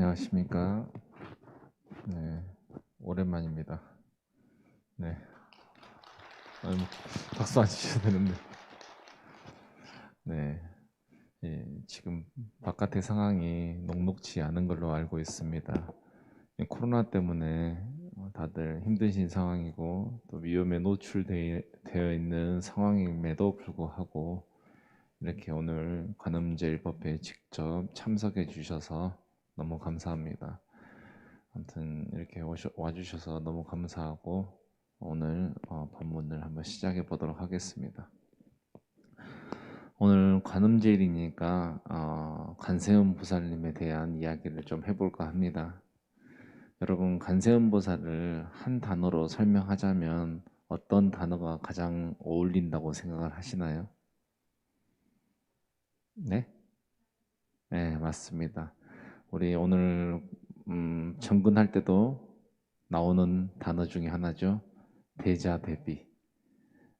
안녕하십니까. 네, 오랜만입니다. 네. 아니, 뭐, 박수 안 치셔도 되는데. 네. 예, 지금 바깥의 상황이 녹록지 않은 걸로 알고 있습니다. 예, 코로나 때문에 다들 힘드신 상황이고 또 위험에 노출되어 있는 상황임에도 불구하고 이렇게 오늘 관음제일법회에 직접 참석해 주셔서 너무 감사합니다. 아무튼 이렇게 오셔, 와주셔서 너무 감사하고 오늘 어, 본문을 한번 시작해 보도록 하겠습니다. 오늘 관음제일이니까 어, 관세음 보살님에 대한 이야기를 좀 해볼까 합니다. 여러분 관세음 보살을 한 단어로 설명하자면 어떤 단어가 가장 어울린다고 생각을 하시나요? 네? 네, 맞습니다. 우리 오늘 음, 정근할 때도 나오는 단어 중에 하나죠. 대자 대비.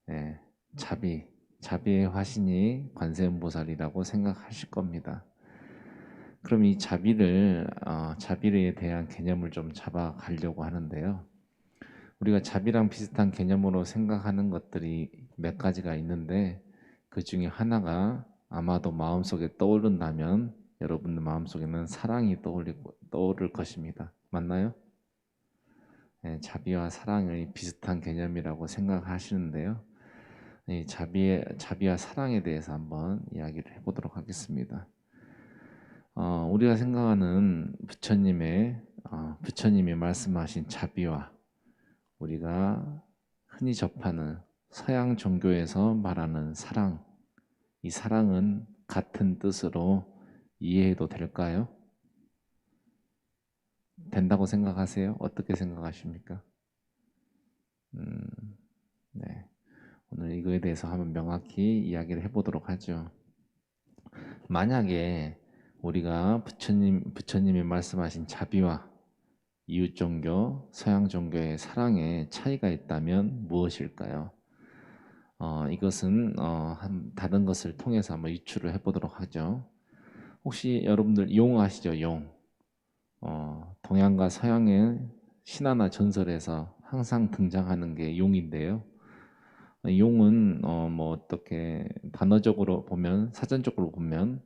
네, 자비. 자비의 화신이 관세음보살이라고 생각하실 겁니다. 그럼 이 자비를 어, 자비에 대한 개념을 좀 잡아가려고 하는데요. 우리가 자비랑 비슷한 개념으로 생각하는 것들이 몇 가지가 있는데 그 중에 하나가 아마도 마음속에 떠오른다면 여러분들 마음속에는 사랑이 떠올리고, 떠오를 것입니다. 맞나요? 네, 자비와 사랑의 비슷한 개념이라고 생각하시는데요. 이 자비의, 자비와 사랑에 대해서 한번 이야기를 해보도록 하겠습니다. 어, 우리가 생각하는 부처님의 어, 부처님이 말씀하신 자비와 우리가 흔히 접하는 서양 종교에서 말하는 사랑 이 사랑은 같은 뜻으로 이해해도 될까요? 된다고 생각하세요? 어떻게 생각하십니까? 음, 네. 오늘 이거에 대해서 한번 명확히 이야기를 해보도록 하죠. 만약에 우리가 부처님, 부처님이 말씀하신 자비와 이웃 종교, 서양 종교의 사랑에 차이가 있다면 무엇일까요? 어, 이것은 어, 한, 다른 것을 통해서 한번 유추를 해보도록 하죠. 혹시 여러분들 용 아시죠? 용. 어, 동양과 서양의 신화나 전설에서 항상 등장하는 게 용인데요. 용은 어, 뭐 어떻게 단어적으로 보면 사전적으로 보면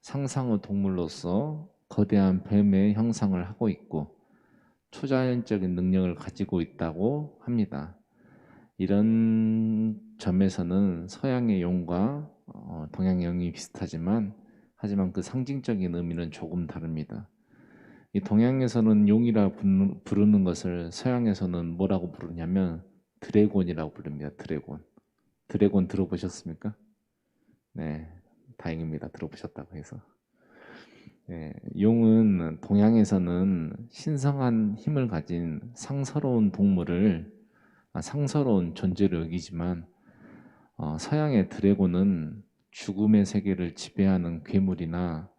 상상의 동물로서 거대한 뱀의 형상을 하고 있고 초자연적인 능력을 가지고 있다고 합니다. 이런 점에서는 서양의 용과 어, 동양의 용이 비슷하지만 하지만 그 상징적인 의미는 조금 다릅니다. 이 동양에서는 용이라 부르는 것을 서양에서는 뭐라고 부르냐면 드래곤이라고 부릅니다. 드래곤. 드래곤 들어보셨습니까? 네, 다행입니다. 들어보셨다고 해서. 네, 용은 동양에서는 신성한 힘을 가진 상서로운 동물을 아, 상서로운 존재를 여기지만 어, 서양의 드래곤은 죽음의 세계를 지배하는 괴물이나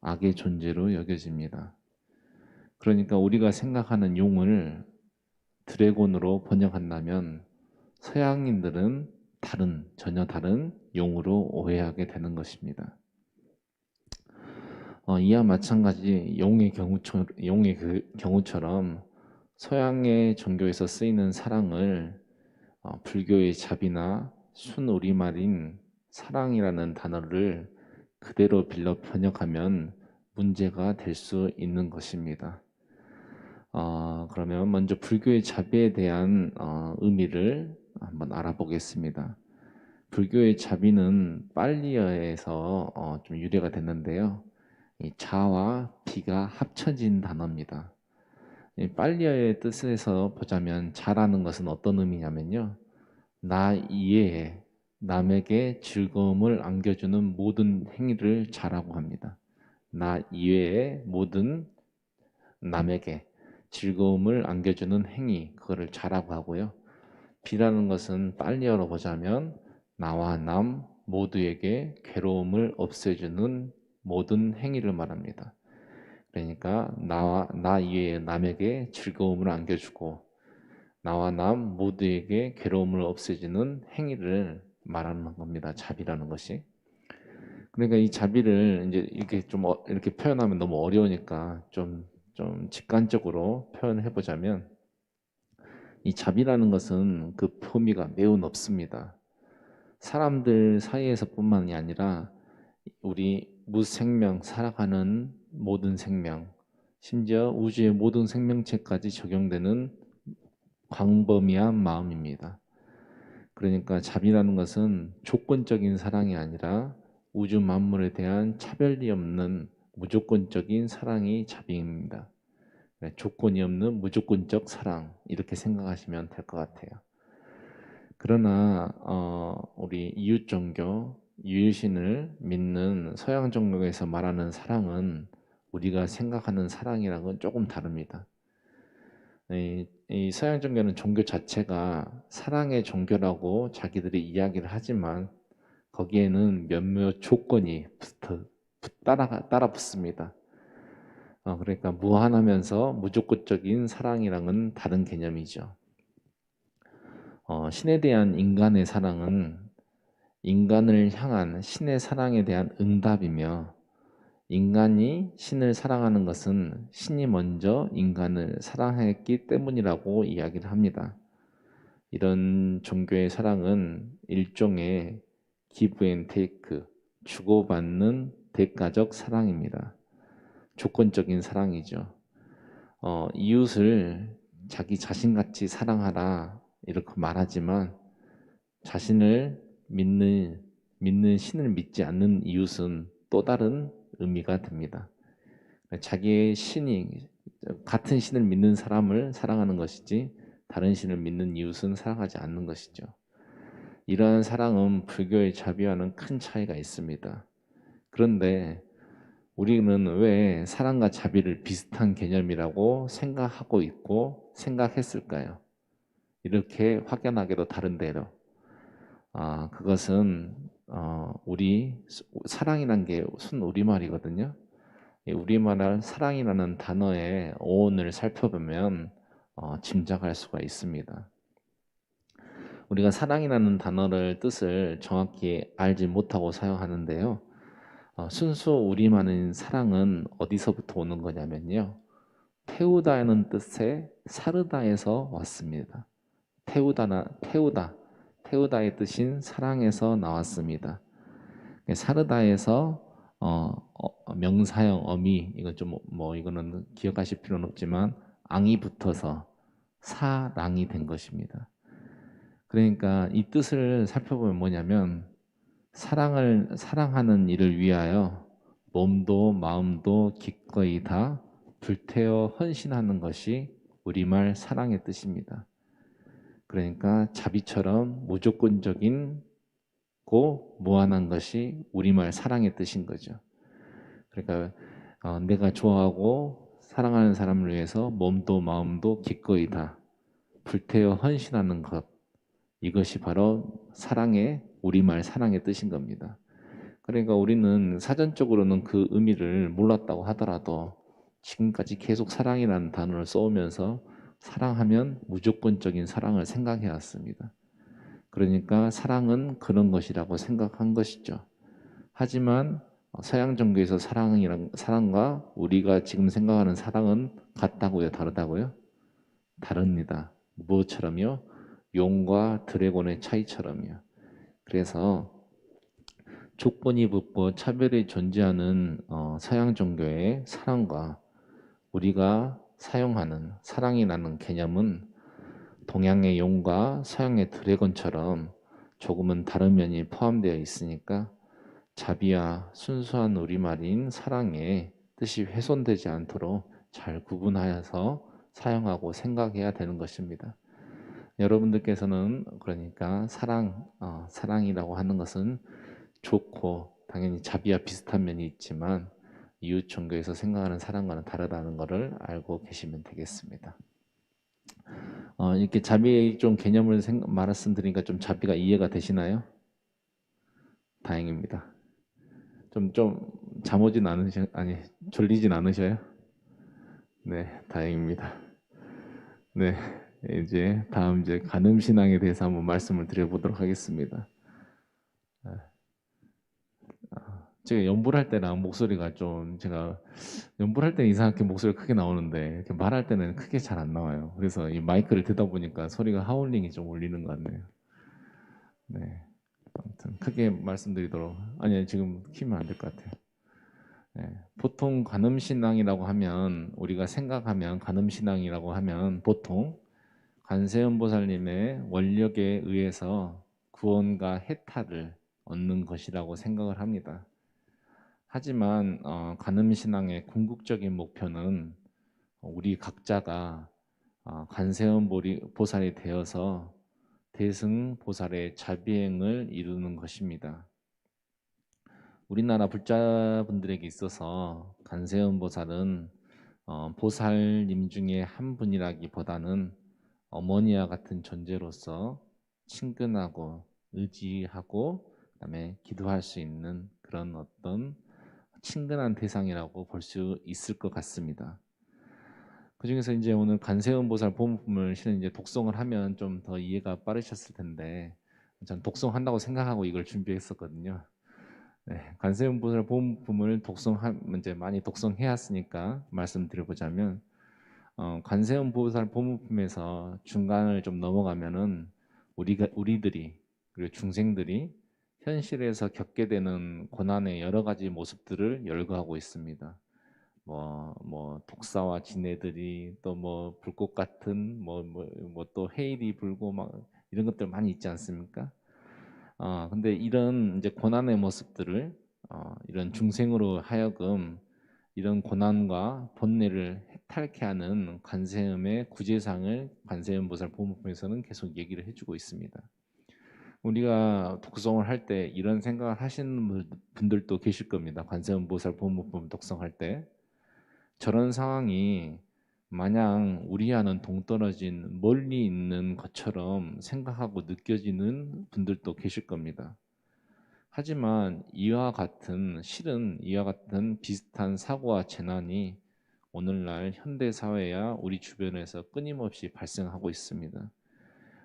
악의 존재로 여겨집니다. 그러니까 우리가 생각하는 용을 드래곤으로 번역한다면 서양인들은 다른 전혀 다른 용으로 오해하게 되는 것입니다. 어, 이와 마찬가지 용의 경우처, 용의 그 경우처럼 서양의 종교에서 쓰이는 사랑을 어, 불교의 자비나 순우리말인 사랑이라는 단어를 그대로 빌려 번역하면 문제가 될 수 있는 것입니다. 어, 그러면 먼저 불교의 자비에 대한 어, 의미를 한번 알아보겠습니다. 불교의 자비는 빨리어에서 어, 좀 유래가 됐는데요. 자와 비가 합쳐진 단어입니다. 빨리어의 뜻에서 보자면 자라는 것은 어떤 의미냐면요. 나 이외에 남에게 즐거움을 안겨주는 모든 행위를 자라고 합니다. 나 이외에 모든 남에게 즐거움을 안겨주는 행위, 그거를 자라고 하고요. 비라는 것은 빨리어로 보자면 나와 남 모두에게 괴로움을 없애주는 모든 행위를 말합니다. 그러니까 나와 나 이외에 남에게 즐거움을 안겨주고 나와 남 모두에게 괴로움을 없애주는 행위를 말하는 겁니다. 자비라는 것이. 그러니까 이 자비를 이제 이렇게 좀 어- 이렇게 표현하면 너무 어려우니까 좀 좀 직관적으로 표현해 보자면 이 자비라는 것은 그 범위가 매우 넓습니다. 사람들 사이에서뿐만이 아니라 우리 무생명 살아가는 모든 생명, 심지어 우주의 모든 생명체까지 적용되는 광범위한 마음입니다. 그러니까 자비라는 것은 조건적인 사랑이 아니라 우주 만물에 대한 차별이 없는 무조건적인 사랑이 자비입니다. 네, 조건이 없는 무조건적 사랑 이렇게 생각하시면 될 것 같아요. 그러나 어, 우리 이웃 종교 유일신을 믿는 서양 종교에서 말하는 사랑은 우리가 생각하는 사랑이랑은 조금 다릅니다. 이, 이 서양 종교는 종교 자체가 사랑의 종교라고 자기들이 이야기를 하지만 거기에는 몇몇 조건이 붙어, 붙- 따라, 따라 붙습니다. 어, 그러니까 무한하면서 무조건적인 사랑이랑은 다른 개념이죠. 어, 신에 대한 인간의 사랑은 인간을 향한 신의 사랑에 대한 응답이며 인간이 신을 사랑하는 것은 신이 먼저 인간을 사랑했기 때문이라고 이야기를 합니다. 이런 종교의 사랑은 일종의 기브 앤 테이크, 주고받는 대가적 사랑입니다. 조건적인 사랑이죠. 어, 이웃을 자기 자신같이 사랑하라 이렇게 말하지만 자신을 믿는 믿는 신을 믿지 않는 이웃은 또 다른 의미가 됩니다. 자기의 신이 같은 신을 믿는 사람을 사랑하는 것이지 다른 신을 믿는 이웃은 사랑하지 않는 것이죠. 이러한 사랑은 불교의 자비와는 큰 차이가 있습니다. 그런데 우리는 왜 사랑과 자비를 비슷한 개념이라고 생각하고 있고 생각했을까요? 이렇게 확연하게도 다른 대로. 아, 그것은 어, 우리 사랑이란 게 순 우리말이거든요. 이 우리말을 사랑이라는 단어의 어원을 살펴보면 어, 짐작할 수가 있습니다. 우리가 사랑이라는 단어를 뜻을 정확히 알지 못하고 사용하는데요. 어, 순수 우리말인 사랑은 어디서부터 오는 거냐면요. 태우다는 뜻의 사르다에서 왔습니다. 태우다나 태우다 태우다의 뜻인 사랑에서 나왔습니다. 사르다에서 어, 어, 명사형 어미 이건 좀 뭐 이거는 기억하실 필요는 없지만 앙이 붙어서 사랑이 된 것입니다. 그러니까 이 뜻을 살펴보면 뭐냐면 사랑을 사랑하는 일을 위하여 몸도 마음도 기꺼이 다 불태워 헌신하는 것이 우리말 사랑의 뜻입니다. 그러니까 자비처럼 무조건적인 고 무한한 것이 우리말 사랑의 뜻인 거죠. 그러니까 어, 내가 좋아하고 사랑하는 사람을 위해서 몸도 마음도 기꺼이 다 불태워 헌신하는 것 이것이 바로 사랑의 우리말 사랑의 뜻인 겁니다. 그러니까 우리는 사전적으로는 그 의미를 몰랐다고 하더라도 지금까지 계속 사랑이라는 단어를 써오면서 사랑하면 무조건적인 사랑을 생각해 왔습니다. 그러니까 사랑은 그런 것이라고 생각한 것이죠. 하지만 서양 종교에서 사랑이랑 사랑과 우리가 지금 생각하는 사랑은 같다고요, 다르다고요? 다릅니다. 무엇처럼요? 용과 드래곤의 차이처럼요. 그래서 조건이 붙고 차별이 존재하는 어, 서양 종교의 사랑과 우리가 사용하는 사랑이라는 개념은 동양의 용과 서양의 드래곤처럼 조금은 다른 면이 포함되어 있으니까 자비와 순수한 우리말인 사랑의 뜻이 훼손되지 않도록 잘 구분하여서 사용하고 생각해야 되는 것입니다. 여러분들께서는 그러니까 사랑, 어, 사랑이라고 하는 것은 좋고 당연히 자비와 비슷한 면이 있지만 이웃 종교에서 생각하는 사랑과는 다르다는 것을 알고 계시면 되겠습니다. 어, 이렇게 자비의 좀 개념을 생, 말씀드리니까 좀 자비가 이해가 되시나요? 다행입니다. 좀 좀 잠오진 않으셔 아니 졸리진 않으셔요? 네, 다행입니다. 네, 이제 다음 이제 간음 신앙에 대해서 한번 말씀을 드려보도록 하겠습니다. 아, 아, 제가 연불 할 때랑 목소리가 좀 제가 연불 할 때는 이상하게 목소리가 크게 나오는데 말할 때는 크게 잘 안 나와요. 그래서 이 마이크를 대다 보니까 소리가 하울링이 좀 울리는 것 같네요. 네. 아무튼 크게 말씀드리도록 아니 지금 키면 안 될 것 같아요. 네. 보통 관음신앙이라고 하면 우리가 생각하면 관음신앙이라고 하면 보통 관세음보살님의 원력에 의해서 구원과 해탈을 얻는 것이라고 생각을 합니다. 하지만 어, 관음신앙의 궁극적인 목표는 우리 각자가 어, 관세음 보살이 되어서 대승 보살의 자비행을 이루는 것입니다. 우리나라 불자분들에게 있어서 관세음 보살은 어, 보살님 중에 한 분이라기보다는 어머니와 같은 존재로서 친근하고 의지하고 그다음에 기도할 수 있는 그런 어떤 친근한 대상이라고 볼 수 있을 것 같습니다. 그 중에서 이제 오늘 간세음 보살 보물품을 실은 이제 독송을 하면 좀 더 이해가 빠르셨을 텐데 전 독송한다고 생각하고 이걸 준비했었거든요. 네, 관세음 보살 보물품을 독송하 이제 많이 독송해왔으니까 말씀드려보자면 어, 관세음 보살 보물품에서 중간을 좀 넘어가면은 우리가 우리들이 그리고 중생들이 현실에서 겪게 되는 고난의 여러 가지 모습들을 열거하고 있습니다. 뭐, 뭐, 독사와 지네들이 또 뭐, 불꽃 같은 뭐, 뭐, 뭐또 해일이 불고 막 이런 것들 많이 있지 않습니까? 어, 근데 이런 이제 고난의 모습들을 어, 이런 중생으로 하여금 이런 고난과 번뇌를 해탈케 하는 관세음의 구제상을 관세음 보살 보물품에서는 계속 얘기를 해주고 있습니다. 우리가 독성을 할 때 이런 생각을 하시는 분들도 계실 겁니다. 관세음보살 보물품 독성할 때 저런 상황이 마냥 우리와는 동떨어진 멀리 있는 것처럼 생각하고 느껴지는 분들도 계실 겁니다. 하지만 이와 같은 실은 이와 같은 비슷한 사고와 재난이 오늘날 현대 사회야 우리 주변에서 끊임없이 발생하고 있습니다.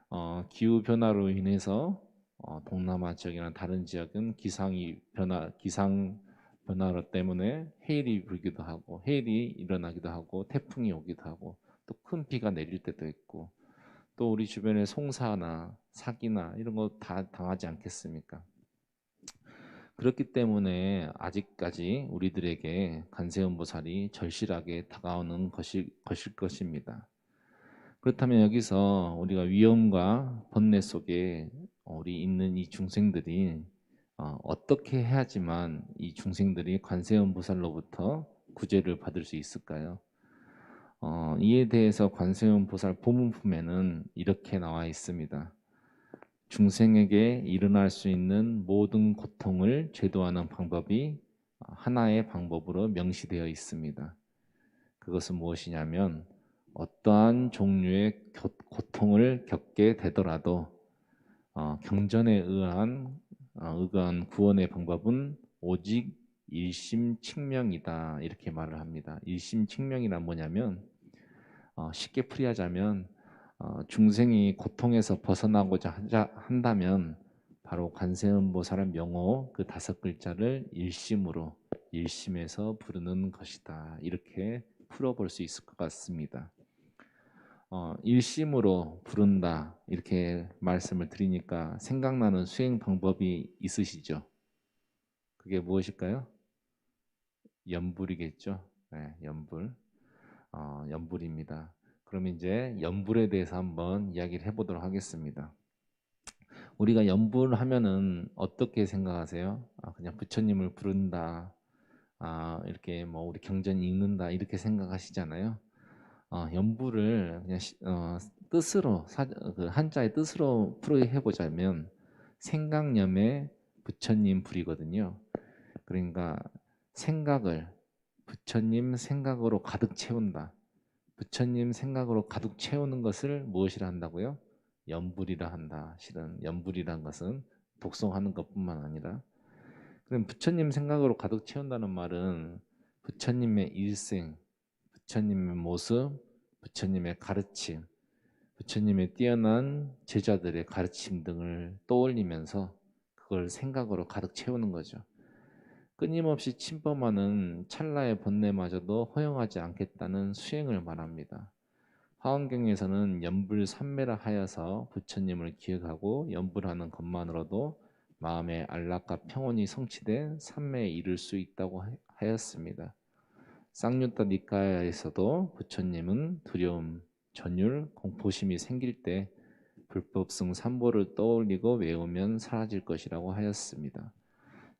어, 기후 변화로 인해서 어, 동남아 지역이나 다른 지역은 기상이 변화 기상 변화 때문에 해일이 불기도 하고 해일이 일어나기도 하고 태풍이 오기도 하고 또 큰 비가 내릴 때도 있고 또 우리 주변에 송사나 사기나 이런 거 다 당하지 않겠습니까? 그렇기 때문에 아직까지 우리들에게 간세음보살이 절실하게 다가오는 것이, 것일 것입니다. 그렇다면 여기서 우리가 위험과 번뇌 속에 우리 있는 이 중생들이 어, 어떻게 해야지만 이 중생들이 관세음 보살로부터 구제를 받을 수 있을까요? 어, 이에 대해서 관세음 보살 보문품에는 이렇게 나와 있습니다. 중생에게 일어날 수 있는 모든 고통을 제도하는 방법이 하나의 방법으로 명시되어 있습니다. 그것은 무엇이냐면 어떠한 종류의 고통을 겪게 되더라도 어, 경전에 의한 어, 의한 구원의 방법은 오직 일심칙명이다 이렇게 말을 합니다. 일심칙명이란 뭐냐면 어, 쉽게 풀이하자면 어, 중생이 고통에서 벗어나고자 하자, 한다면 바로 관세음보살의 명호 그 다섯 글자를 일심으로 일심에서 부르는 것이다 이렇게 풀어볼 수 있을 것 같습니다. 어, 일심으로 부른다 이렇게 말씀을 드리니까 생각나는 수행 방법이 있으시죠? 그게 무엇일까요? 연불이겠죠. 네, 연불. 어, 연불입니다. 그럼 이제 연불에 대해서 한번 이야기를 해보도록 하겠습니다. 우리가 연불하면은 어떻게 생각하세요? 아, 그냥 부처님을 부른다. 아, 이렇게 뭐 우리 경전 읽는다 이렇게 생각하시잖아요. 어, 연부를 그냥 시, 어, 뜻으로 사, 그 한자의 뜻으로 풀이해 보자면 생각념의 부처님 불이거든요. 그러니까 생각을 부처님 생각으로 가득 채운다. 부처님 생각으로 가득 채우는 것을 무엇이라 한다고요? 연불이라 한다. 실은 연불이란 것은 독성하는 것뿐만 아니라 그럼 부처님 생각으로 가득 채운다는 말은 부처님의 일생, 부처님의 모습, 부처님의 가르침, 부처님의 뛰어난 제자들의 가르침 등을 떠올리면서 그걸 생각으로 가득 채우는 거죠. 끊임없이 침범하는 찰나의 번뇌마저도 허용하지 않겠다는 수행을 말합니다. 화엄경에서는 연불 삼매라 하여서 부처님을 기억하고 연불하는 것만으로도 마음의 안락과 평온이 성취된 삼매에 이를 수 있다고 하- 하였습니다. 쌍유타 니카야에서도 부처님은 두려움, 전율, 공포심이 생길 때 불법승 삼보를 떠올리고 외우면 사라질 것이라고 하였습니다.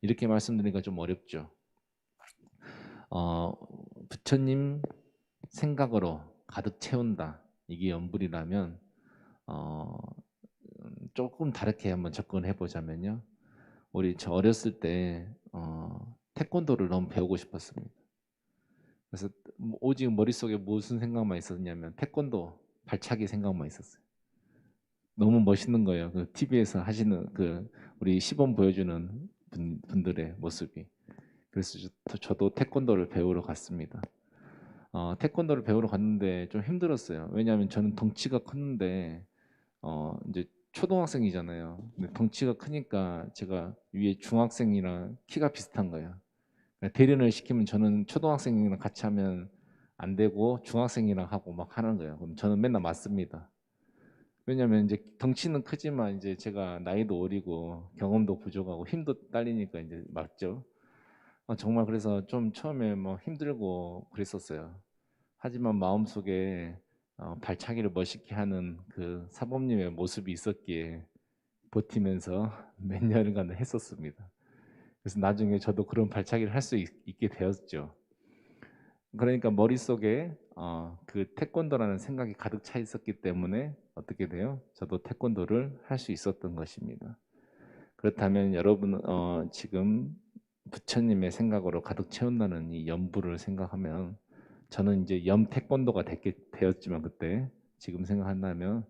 이렇게 말씀드리니까 좀 어렵죠. 어, 부처님 생각으로 가득 채운다. 이게 연불이라면 어, 음, 조금 다르게 한번 접근해 보자면요. 우리 저 어렸을 때 어, 태권도를 너무 배우고 싶었습니다. 그래서 뭐 오직 머릿속에 무슨 생각만 있었냐면 태권도 발차기 생각만 있었어요. 너무 멋있는 거예요. 그 TV에서 하시는 그 우리 시범 보여주는 분, 분들의 모습이. 그래서 저, 저도 태권도를 배우러 갔습니다. 어, 태권도를 배우러 갔는데 좀 힘들었어요. 왜냐하면 저는 덩치가 컸는데 어, 이제 초등학생이잖아요. 근데 덩치가 크니까 제가 위에 중학생이랑 키가 비슷한 거예요. 그러니까 대련을 시키면 저는 초등학생이랑 같이 하면 안 되고 중학생이랑 하고 막 하는 거예요. 그럼 저는 맨날 맞습니다. 왜냐면 이제 덩치는 크지만 이제 제가 나이도 어리고 경험도 부족하고 힘도 딸리니까 이제 맞죠. 어, 정말 그래서 좀 처음에 뭐 힘들고 그랬었어요. 하지만 마음속에 어, 발차기를 멋있게 하는 그 사범님의 모습이 있었기에 버티면서 몇 년간 했었습니다. 그래서 나중에 저도 그런 발차기를 할 수 있게 되었죠. 그러니까 머릿속에 어, 그 태권도라는 생각이 가득 차 있었기 때문에 어떻게 돼요? 저도 태권도를 할 수 있었던 것입니다. 그렇다면 여러분 어, 지금 부처님의 생각으로 가득 채운다는 이 염부를 생각하면 저는 이제 염 태권도가 됐게 되었지만 그때 지금 생각한다면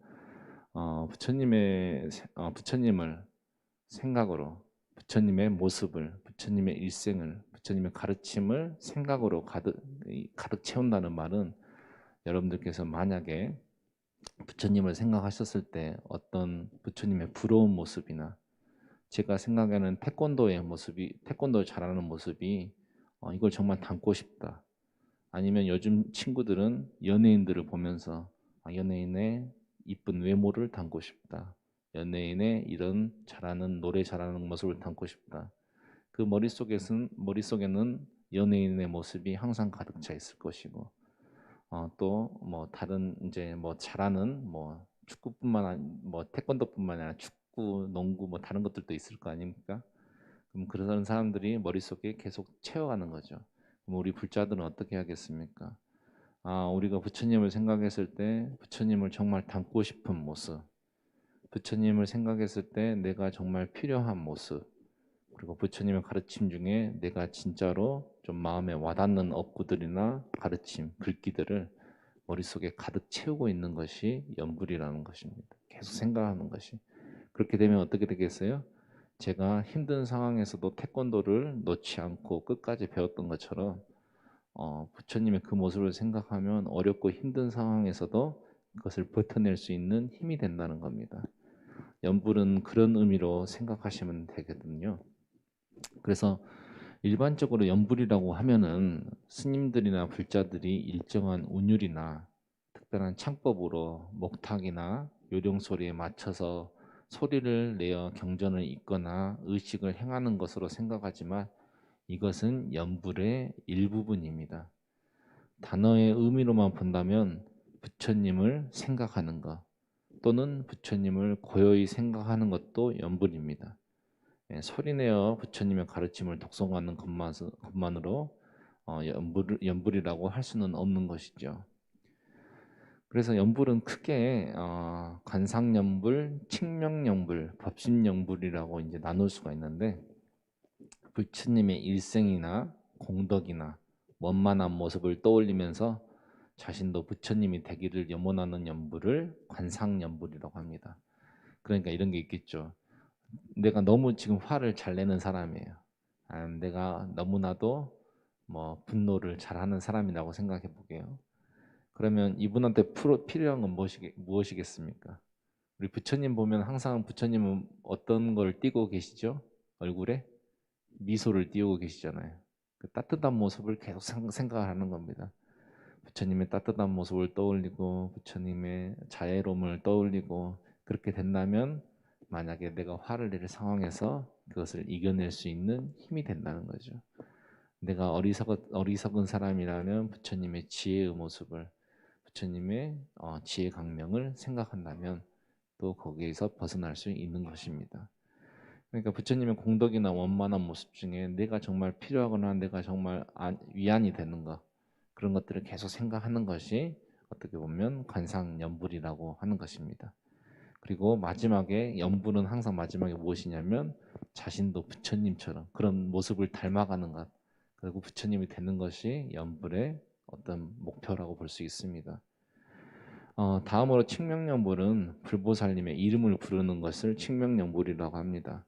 어, 부처님의 세- 어, 부처님을 생각으로 부처님의 모습을 부처님의 일생을 부처님의 가르침을 생각으로 가득 이- 가득 채운다는 말은 여러분들께서 만약에 부처님을 생각하셨을 때 어떤 부처님의 부러운 모습이나 제가 생각하는 태권도의 모습이 태권도 잘하는 모습이 어, 이걸 정말 담고 싶다. 아니면 요즘 친구들은 연예인들을 보면서 아, 연예인의 이쁜 외모를 담고 싶다. 연예인의 이런 잘하는 노래 잘하는 모습을 담고 싶다. 그 머릿속에는 머릿속에는 연예인의 모습이 항상 가득 차 있을 것이고 어, 또뭐 다른 이제 뭐 잘하는 뭐 축구뿐만 아니 뭐 태권도뿐만 아니라 축구, 농구 뭐 다른 것들도 있을 거 아닙니까? 그럼 그런 사람들이 머릿속에 계속 채워가는 거죠. 그럼 우리 불자들은 어떻게 하겠습니까? 아, 우리가 부처님을 생각했을 때 부처님을 정말 담고 싶은 모습, 부처님을 생각했을 때 내가 정말 필요한 모습, 그리고 부처님의 가르침 중에 내가 진짜로 좀 마음에 와닿는 업구들이나 가르침, 글귀들을 머릿속에 가득 채우고 있는 것이 연불이라는 것입니다. 계속 생각하는 것이. 그렇게 되면 어떻게 되겠어요? 제가 힘든 상황에서도 태권도를 놓지 않고 끝까지 배웠던 것처럼 어, 부처님의 그 모습을 생각하면 어렵고 힘든 상황에서도 그것을 버텨낼 수 있는 힘이 된다는 겁니다. 연불은 그런 의미로 생각하시면 되거든요. 그래서 일반적으로 연불이라고 하면은 스님들이나 불자들이 일정한 운율이나 특별한 창법으로 목탁이나 요령 소리에 맞춰서 소리를 내어 경전을 읽거나 의식을 행하는 것으로 생각하지만 이것은 연불의 일부분입니다. 단어의 의미로만 본다면 부처님을 생각하는 것 또는 부처님을 고요히 생각하는 것도 연불입니다. 예, 소리내어 부처님의 가르침을 독송하는 것만, 것만 으로 어, 연불, 연불이라고 할 수는 없는 것이죠. 그래서 연불은 크게 어, 관상연불, 칭명연불, 법신연불이라고 이제 나눌 수가 있는데 부처님의 일생이나 공덕이나 원만한 모습을 떠올리면서 자신도 부처님이 되기를 염원하는 연불을 관상연불이라고 합니다. 그러니까 이런 게 있겠죠. 내가 너무 지금 화를 잘 내는 사람이에요. 아, 내가 너무나도 뭐 분노를 잘하는 사람이라고 생각해 보게요. 그러면 이분한테 프로, 필요한 건 무엇이, 무엇이겠습니까? 우리 부처님 보면 항상 부처님은 어떤 걸 띠고 계시죠? 얼굴에 미소를 띄우고 계시잖아요. 그 따뜻한 모습을 계속 상- 생각하는 겁니다. 부처님의 따뜻한 모습을 떠올리고 부처님의 자애로움을 떠올리고 그렇게 된다면 만약에 내가 화를 낼 상황에서 그것을 이겨낼 수 있는 힘이 된다는 거죠. 내가 어리석은, 어리석은 사람이라면 부처님의 지혜의 모습을 부처님의 어, 지혜 강명을 생각한다면 또 거기에서 벗어날 수 있는 것입니다. 그러니까 부처님의 공덕이나 원만한 모습 중에 내가 정말 필요하거나 내가 정말 안- 위안이 되는 것 그런 것들을 계속 생각하는 것이 어떻게 보면 관상연불이라고 하는 것입니다. 그리고 마지막에 연불은 항상 마지막에 무엇이냐면 자신도 부처님처럼 그런 모습을 닮아가는 것 그리고 부처님이 되는 것이 연불의 어떤 목표라고 볼 수 있습니다. 어, 다음으로 칭명연불은 불보살님의 이름을 부르는 것을 칭명연불이라고 합니다.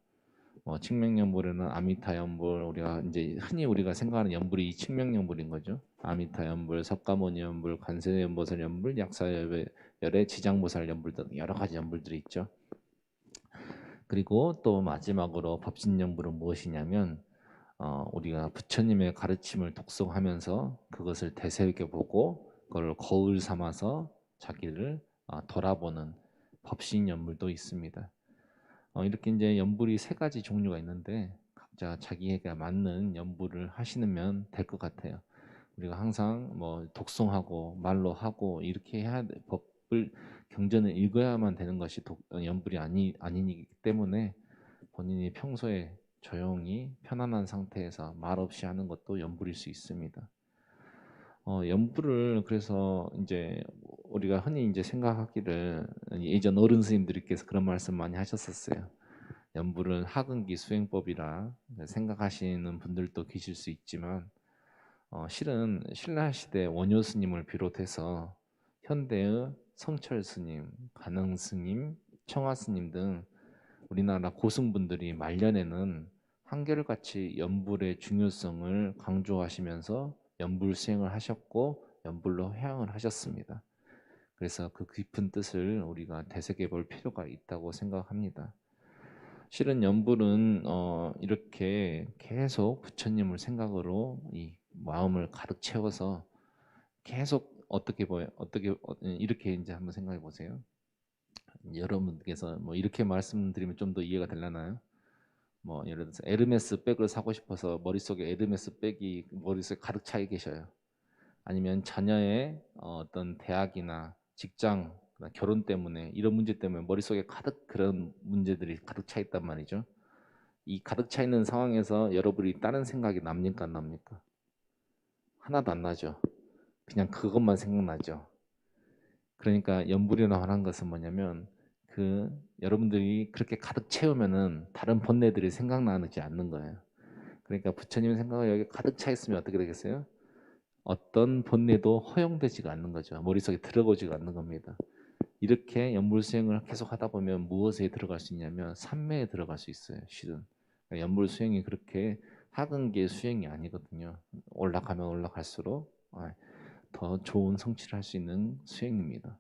뭐 칭명연불에는 아미타 연불 우리가 이제 흔히 우리가 생각하는 연불이 이 칭명연불인 거죠. 아미타 연불, 석가모니 연불, 관세음보살 연불, 약사열의 지장보살 연불 등 여러 가지 연불들이 있죠. 그리고 또 마지막으로 법신연불은 무엇이냐면 어, 우리가 부처님의 가르침을 독송하면서 그것을 대세하게 보고 그걸 거울 삼아서 자기를 어, 돌아보는 법신연불도 있습니다. 어, 이렇게 이제 연불이 세 가지 종류가 있는데 각자 자기에게 맞는 연불을 하시면 될 것 같아요. 우리가 항상 뭐 독송하고 말로 하고 이렇게 해야 돼. 법을 경전을 읽어야만 되는 것이 독, 어, 연불이 아니 아니기 때문에 본인이 평소에 조용히 편안한 상태에서 말 없이 하는 것도 연불일 수 있습니다. 어, 연불을 그래서 이제 우리가 흔히 이제 생각하기를 예전 어른 스님들께서 그런 말씀 많이 하셨었어요. 연불은 하근기 수행법이라 생각하시는 분들도 계실 수 있지만 어, 실은 신라 시대 원효 스님을 비롯해서 현대의 성철 스님, 간흥 스님, 청화 스님 등 우리나라 고승분들이 말년에는 한결같이 연불의 중요성을 강조하시면서 연불 수행을 하셨고 연불로 회향을 하셨습니다. 그래서 그 깊은 뜻을 우리가 되새겨 볼 필요가 있다고 생각합니다. 실은 연불은 어, 이렇게 계속 부처님을 생각으로 이 마음을 가득 채워서 계속 어떻게 보여 어떻게 어, 이렇게 이제 한번 생각해 보세요. 여러분께서 뭐 이렇게 말씀드리면 좀 더 이해가 되려나요? 뭐 예를 들어서 에르메스 백을 사고 싶어서 머릿속에 에르메스 백이 머릿속에 가득 차 계셔요. 아니면 자녀의 어, 어떤 대학이나 직장, 결혼 때문에 이런 문제 때문에 머릿속에 가득 그런 문제들이 가득 차 있단 말이죠. 이 가득 차 있는 상황에서 여러분이 다른 생각이 납니까 안 납니까? 하나도 안 나죠. 그냥 그것만 생각나죠. 그러니까 연불이라고 하는 것은 뭐냐면 그 여러분들이 그렇게 가득 채우면은 다른 번뇌들이 생각나지 않는 거예요. 그러니까 부처님 생각을 여기 가득 차 있으면 어떻게 되겠어요? 어떤 본뇌도 허용되지가 않는 거죠. 머릿속에 들어오지가 않는 겁니다. 이렇게 연불 수행을 계속 하다 보면 무엇에 들어갈 수 있냐면 삼매에 들어갈 수 있어요. 실은 그러니까 연불 수행이 그렇게 하근계 수행이 아니거든요. 올라가면 올라갈수록 아, 더 좋은 성취를 할 수 있는 수행입니다.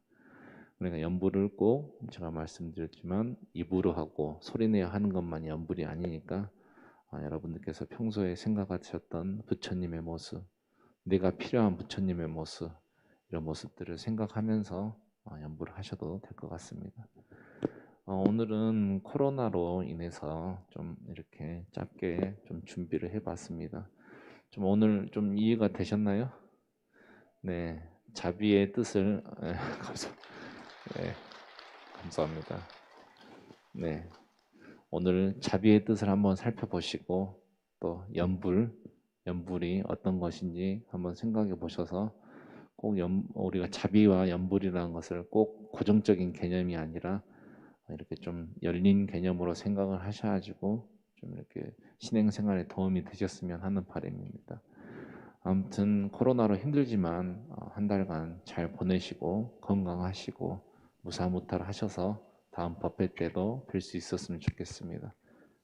그러니까 연불을 꼭 제가 말씀드렸지만 입으로 하고 소리내어 하는 것만이 연불이 아니니까 아, 여러분들께서 평소에 생각하셨던 부처님의 모습 내가 필요한 부처님의 모습 이런 모습들을 생각하면서 어, 연부를 하셔도 될 것 같습니다. 어, 오늘은 코로나로 인해서 좀 이렇게 짧게 좀 준비를 해봤습니다. 좀 오늘 좀 이해가 되셨나요? 네, 자비의 뜻을 에, 감사, 네, 감사합니다. 네, 오늘 자비의 뜻을 한번 살펴보시고 또 연불 연불이 어떤 것인지 한번 생각해 보셔서 꼭 연, 우리가 자비와 연불이라는 것을 꼭 고정적인 개념이 아니라 이렇게 좀 열린 개념으로 생각을 하셔가지고 좀 이렇게 신행생활에 도움이 되셨으면 하는 바람입니다. 아무튼 코로나로 힘들지만 어, 한 달간 잘 보내시고 건강하시고 무사무탈 하셔서 다음 법회 때도 뵐 수 있었으면 좋겠습니다.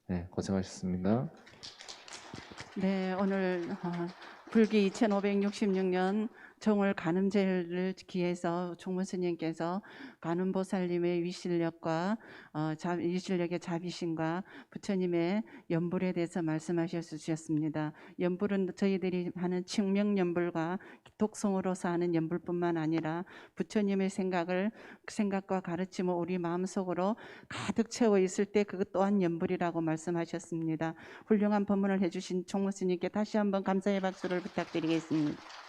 네, 고생하셨습니다. 네, 오늘 어, 불기 2566년 정월 간음제를 기해서 총무스님께서 간음보살님의 위실력과 어, 자, 위실력의 자비심과 부처님의 연불에 대해서 말씀하셔 주셨습니다. 연불은 저희들이 하는 칭명연불과 독성으로서 하는 연불뿐만 아니라 부처님의 생각을 그 생각과 가르침을 우리 마음속으로 가득 채워 있을 때 그것 또한 연불이라고 말씀하셨습니다. 훌륭한 법문을 해주신 총무 스님께 다시 한번 감사의 박수를 부탁드리겠습니다.